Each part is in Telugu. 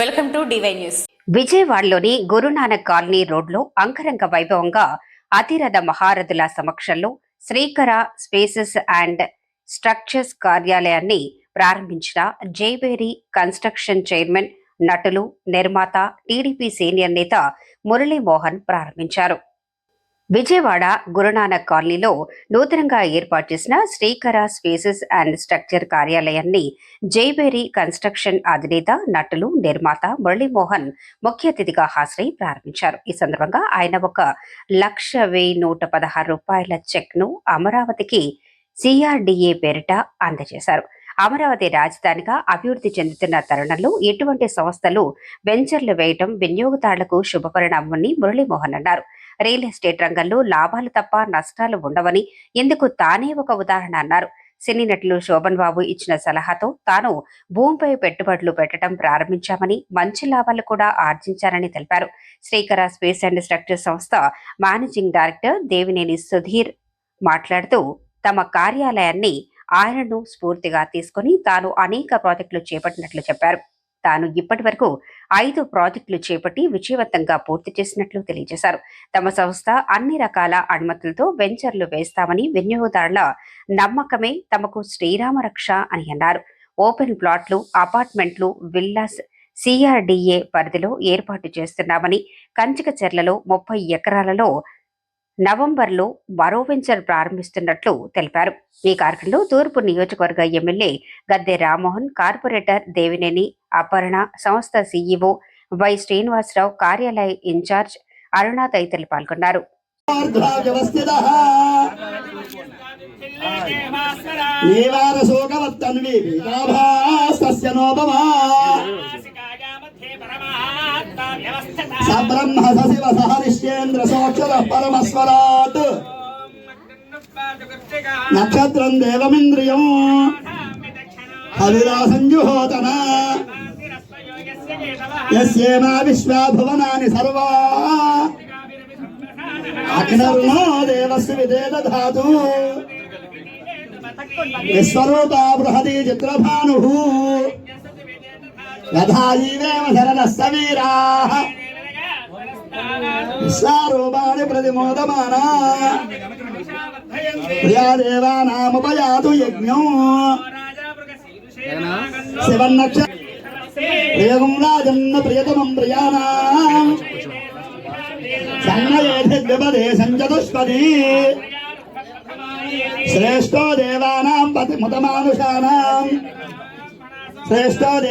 Welcome to DY news. విజయవాడలోని గురునానక్ కాలనీ రోడ్లో అంగరంగ వైభవంగా అతిరథ మహారథుల సమక్షంలో శ్రీకర స్పేసెస్ అండ్ స్ట్రక్చర్స్ కార్యాలయాన్ని ప్రారంభించిన జేబేరి కన్స్ట్రక్షన్ చైర్మన్ నటులు నిర్మాత టీడీపీ సీనియర్ నేత మురళీమోహన్ ప్రారంభించారు. విజయవాడ గురునానక్ కాలనీలో నూతనంగా ఏర్పాటు చేసిన శ్రీకర స్పేసెస్ అండ్ స్ట్రక్చర్ కార్యాలయాన్ని జైబేరి కన్స్ట్రక్షన్ అధినేత నటులు నిర్మాత మురళీమోహన్ ముఖ్య అతిథిగా హాజరై ప్రారంభించారు. ఈ సందర్భంగా ఆయన ఒక లక్ష వెయ్యి నూట పదహారు రూపాయల చెక్ను అమరావతికి సిఆర్డిఏ పేరిట అందజేశారు. అమరావతి రాజధానిగా అభివృద్ధి చెందుతున్న తరుణంలో ఎటువంటి సంస్థలు వెంచర్లు వేయటం వినియోగదారులకు శుభపరిణామని మురళీమోహన్ అన్నారు. రియల్ ఎస్టేట్ రంగంలో లాభాలు తప్ప నష్టాలు ఉండవని ఇందుకు తానే ఒక ఉదాహరణ అన్నారు. సినీ నటులు శోభన్ బాబు ఇచ్చిన సలహాతో తాను భూమిపై పెట్టుబడులు పెట్టడం ప్రారంభించామని మంచి లాభాలు కూడా ఆర్జించారని తెలిపారు. శ్రీకర స్పేస్ అండ్ స్ట్రక్చర్ సంస్థ మేనేజింగ్ డైరెక్టర్ దేవినేని సుధీర్ మాట్లాడుతూ తమ కార్యాలయాన్ని ఆయనను స్ఫూర్తిగా తీసుకుని తాను అనేక ప్రాజెక్టులు చేపట్టినట్లు చెప్పారు. తాను ఇప్పటి వరకు ఐదు ప్రాజెక్టులు చేపట్టి విజయవంతంగా పూర్తి చేసినట్లు తెలియజేశారు. తమ సంస్థ అన్ని రకాల అనుమతులతో వెంచర్లు వేస్తామని వినియోగదారుల నమ్మకమే తమకు శ్రీరామ రక్ష అని అన్నారు. ఓపెన్ ప్లాట్లు అపార్ట్మెంట్లు విల్లాస్ సిఆర్డిఏ పరిధిలో ఏర్పాటు చేస్తున్నామని కంచికచెర్లలో ముప్పై ఎకరాలలో నవంబర్లో మరో వెంచర్ ప్రారంభిస్తున్నట్లు తెలిపారు. ఈ కార్యక్రమంలో తూర్పు నియోజకవర్గ ఎమ్మెల్యే గద్దె రామ్మోహన్ కార్పొరేటర్ దేవినేని అపర్ణ సంస్థ సీఈఓ వై శ్రీనివాసరావు కార్యాలయ ఇన్ఛార్జ్ అరుణ తదితరులు పాల్గొన్నారు. వ్యవస్థితः పీతాభాస్తస్య నోపమా సబ్రహ్మ సశివ సహరిష్యేంద్ర సోక్షర పరమస్వరాత్ నక్షత్రం దేవమింద్రియం. హవిరా సంజుహోతన యస్యేమా విశ్వా భువనాని సర్వా. అగ్నర్ణో దేవస్య విదే దధాతు విశ్వరూపా బృహతి చిత్రభాను. యథా జీవేమ శరణస్త విశ్వారూపాణి ప్రతిమోదమానా ప్రియా యజ్ఞం. శివన్నక్ష ప్రియగం రాజన్న ప్రియతమం ప్రియాణం. సన్నయేధిద్విపదే సంచతుష్పది. శ్రేష్టో దేవానాం పతిముతమానుషానాం. శ్రేష్టో దే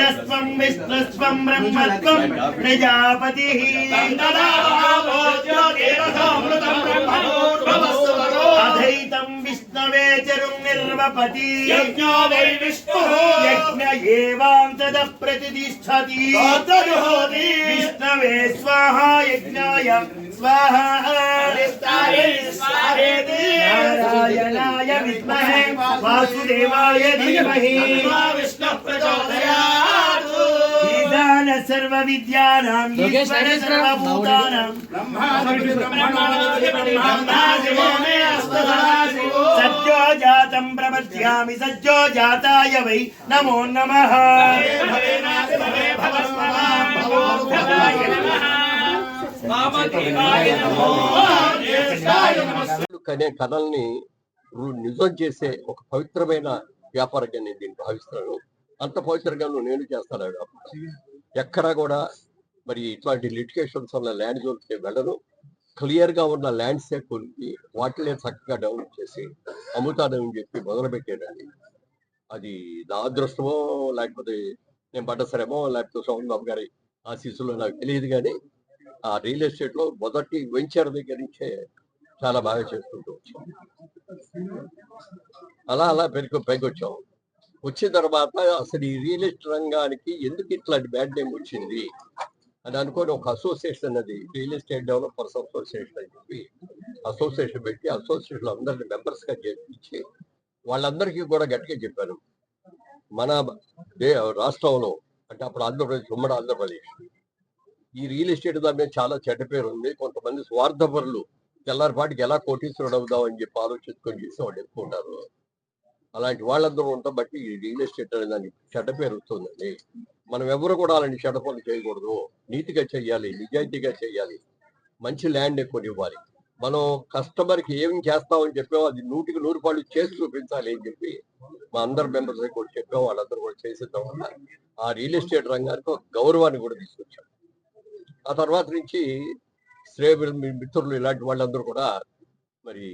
రుద్రస్వం విష్ణుస్వం బ్రహ్మత్వం ప్రజాపతి అధైతం దేవపతి యజ్ఞో వై విష్ణుః. యజ్ఞ ఏవాం తద ప్రతిష్టతి. తద్జుహోతి. విష్ణవే స్వాహ యజ్ఞాయ స్వాహ. హరిస్తాయై స్వాహేతి. నారాయణాయ విద్మహే వాసుదేవాయ ధీమహి. సర్వ విద్యానాం ఈశ్వర సర్వభూతానాం జాతం ప్రపద్యామి జాతాయ వై నమో. కనే రు- నిజం చేసే ఒక పవిత్రమైన వ్యాపారంగా నేను దీన్ని భావిస్తున్నాను. అంత పవిత్రంగా నేను చేస్తాను. ఎక్కడా కూడా మరి ఇట్లాంటి లిటికేషన్స్ ఉన్న ల్యాండ్ జోన్కి వెళ్ళదు క్లియర్గా ఉన్న ల్యాండ్సే కొలిపి వాటినే చక్కగా డెవలప్ చేసి అమ్ముతానని చెప్పి మొదలుపెట్టేదండి అది నా అదృష్టమో లేకపోతే నేను పడ్డ శ్రమో లేకపోతే సోమన్ బాబు గారి ఆశీస్సులో నాకు తెలియదు కానీ ఆ రియల్ ఎస్టేట్లో మొదటి వెంచర్ దగ్గర నుంచే చాలా బాగా చేసుకుంటూ వచ్చాం. అలా అలా పెరిగి పైకి వచ్చాం. వచ్చిన తర్వాత అసలు ఈ రియల్ ఎస్టేట్ రంగానికి ఎందుకు ఇట్లాంటి బ్యాడ్ నేమ్ వచ్చింది? అని అనుకోని ఒక అసోసియేషన్ అది రియల్ ఎస్టేట్ డెవలపర్స్ అసోసియేషన్ అని చెప్పి అసోసియేషన్ పెట్టి అసోసియేషన్ అందరిని మెంబర్స్గా చేర్పించి వాళ్ళందరికీ కూడా గట్టిగా చెప్పాను. మన రాష్ట్రంలో అంటే అప్పుడు ఆంధ్రప్రదేశ్ ఉమ్మడి ఆంధ్రప్రదేశ్. ఈ రియల్ ఎస్టేట్ దాని మీద చాలా చెడ్డ పేరు ఉంది. కొంతమంది స్వార్థపరులు తెల్లారిపాటికి ఎలా కోటీశ్వరుడు అవుదాం అని చెప్పి ఆలోచించుకొని చేసేవాళ్ళు ఎక్కువ ఉన్నారు. అలాంటి వాళ్ళందరూ ఉంటాం బట్టి ఈ రియల్ ఎస్టేట్ అనే దానికి చెడ్డ పేరు వస్తుందండి. మనం ఎవరు కూడా అలాంటి చెడ్డ పనులు చేయకూడదు. నీతిగా చేయాలి నిజాయితీగా చేయాలి మంచి ల్యాండ్ ఎక్కువ ఇవ్వాలి మనం కస్టమర్కి ఏం చేస్తామని చెప్పామో అది నూటికి నూరు పాళ్ళు చేసి చూపించాలి అని చెప్పి మా అందరు మెంబర్స్ కూడా చెప్పాం వాళ్ళందరూ కూడా చేసేద్దాం వల్ల ఆ రియల్ ఎస్టేట్ రంగానికి ఒక గౌరవాన్ని కూడా తీసుకొచ్చాం. ఆ తర్వాత నుంచి శ్రేయ మీ మిత్రులు ఇలాంటి వాళ్ళందరూ కూడా మరి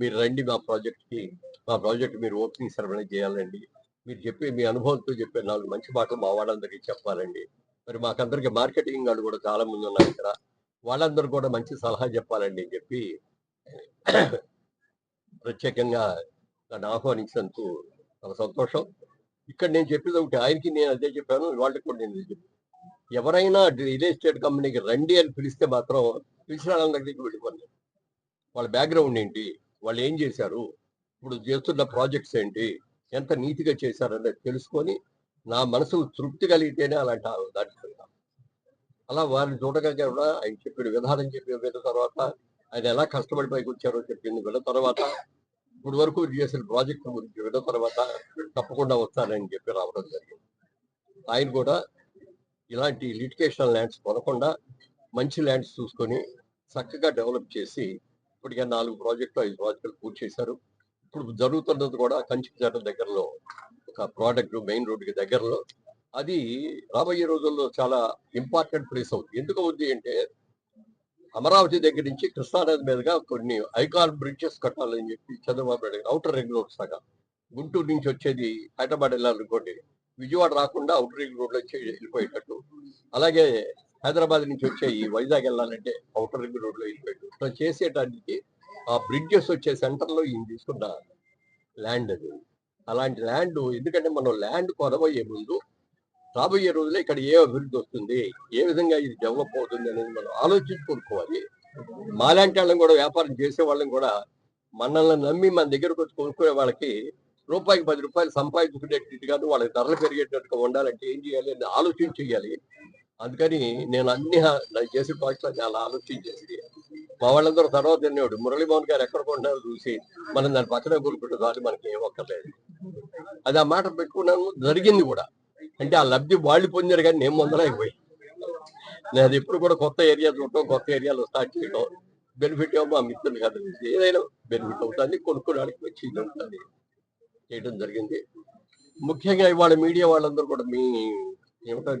మీరు రండి మా ప్రాజెక్ట్కి మా ప్రాజెక్ట్ మీరు ఓపెనింగ్ సెరమనీ చేయాలండి. మీరు చెప్పే మీ అనుభవంతో చెప్పే నాలుగు మంచి మాటలు మా వాళ్ళందరికీ చెప్పాలండి. మరి మాకందరికి మార్కెటింగ్ వాళ్ళు కూడా చాలా మంది ఉన్నారు ఇక్కడ. వాళ్ళందరూ కూడా మంచి సలహా చెప్పాలండి అని చెప్పి ప్రత్యేకంగా నన్ను ఆహ్వానించినందుకు చాలా సంతోషం. ఇక్కడ నేను చెప్పేది ఒకటి ఆయనకి నేను అదే చెప్పాను వాళ్ళకి కూడా నేను చెప్పాను. ఎవరైనా రియల్ ఎస్టేట్ కంపెనీకి రండి అని పిలిస్తే మాత్రం పిలిచిన వాళ్ళ దగ్గరికి వాళ్ళ బ్యాక్గ్రౌండ్ ఏంటి? వాళ్ళు ఏం చేశారు? ఇప్పుడు చేస్తున్న ప్రాజెక్ట్స్ ఏంటి? ఎంత నీతిగా చేశారనేది తెలుసుకొని నా మనసు తృప్తి కలిగితేనే అలాంటి ఆ అలా వారిని చూడగా కూడా ఆయన చెప్పిన విధానం చెప్పిన విన్న తర్వాత ఆయన ఎలా కష్టపడి పైకి వచ్చారో చెప్పింది విన్న తర్వాత ఇప్పుడు వరకు చేసిన ప్రాజెక్ట్ గురించి విన్న తర్వాత తప్పకుండా వస్తానని చెప్పి రావడం జరిగింది. ఆయన కూడా ఇలాంటి లిటికేషన్ ల్యాండ్స్ కొనకుండా మంచి ల్యాండ్స్ చూసుకొని చక్కగా డెవలప్ చేసి ఇప్పటికే నాలుగు ప్రాజెక్టులు ఐదు ప్రాజెక్టులు పూర్తి చేశారు. ఇప్పుడు జరుగుతున్నది కూడా కంచికజాట దగ్గరలో ఒక ప్రోడక్ట్ మెయిన్ రోడ్డుకి దగ్గరలో. అది రాబోయే రోజుల్లో చాలా ఇంపార్టెంట్ ప్లేస్ అవుతుంది. ఎందుకు అవుద్ది అంటే అమరావతి దగ్గర నుంచి కృష్ణానది మీదుగా కొన్ని ఐకాన్ బ్రిడ్జెస్ కట్టాలని చెప్పి Chandrababu Naidu outer ring road సగా Guntur నుంచి వచ్చేది హైదరాబాద్ వెళ్ళాలనుకోండి విజయవాడ రాకుండా అవుటర్ రింగ్ రోడ్ వచ్చి వెళ్ళిపోయేటట్టు. అలాగే హైదరాబాద్ నుంచి వచ్చే ఈ వైజాగ్ వెళ్ళాలంటే అవుటర్ రింగ్ రోడ్లో వెళ్ళిపోయేటట్టు ఇట్లా చేసేటానికి ఆ బ్రిడ్జెస్ వచ్చే సెంటర్లో ఈయన తీసుకున్న ల్యాండ్ అది. అలాంటి ల్యాండ్ ఎందుకంటే మనం ల్యాండ్ కొనబోయే ముందు రాబోయే రోజుల్లో ఇక్కడ ఏ అభివృద్ధి వస్తుంది ఏ విధంగా ఇది డెవలప్ అవుతుంది అనేది మనం ఆలోచించి కొనుక్కోవాలి. మాలాంటి వాళ్ళని కూడా వ్యాపారం చేసే వాళ్ళని కూడా మనల్ని నమ్మి మన దగ్గరకు వచ్చి కొనుక్కునే వాళ్ళకి రూపాయికి పది రూపాయలు సంపాదించుకునేట్టుగాను వాళ్ళకి ధరలు పెరిగేటట్టుగా ఉండాలంటే ఏం చేయాలి అని ఆలోచించి చేయాలి. అందుకని నేను అన్ని చేసే ప్రాజెక్టులు చాలా ఆలోచించేసి మా వాళ్ళందరూ తర్వాత తినేవాడు మురళీమోహన్ గారు ఎక్కడ చూసి మనం దాని పక్కన కొనుక్కుంటే చాలు మనకి ఏం ఒక్కర్లేదు. అది ఆ మాట పెట్టుకున్నాను జరిగింది కూడా. అంటే ఆ లబ్ధి వాళ్ళు పొందారు కానీ నేను పొందలేకపోయి నేను ఎప్పుడు కూడా కొత్త ఏరియా చూడటం కొత్త ఏరియాలో స్టార్ట్ చేయడం బెనిఫిట్ ఏమో మా మిత్రులు కాదు. ఏదైనా బెనిఫిట్ అవుతుంది కొనుక్కోవడానికి వచ్చి ఉంటుంది. చేయడం జరిగింది. ముఖ్యంగా ఇవాళ మీడియా వాళ్ళందరూ కూడా మీ ఏమంటారు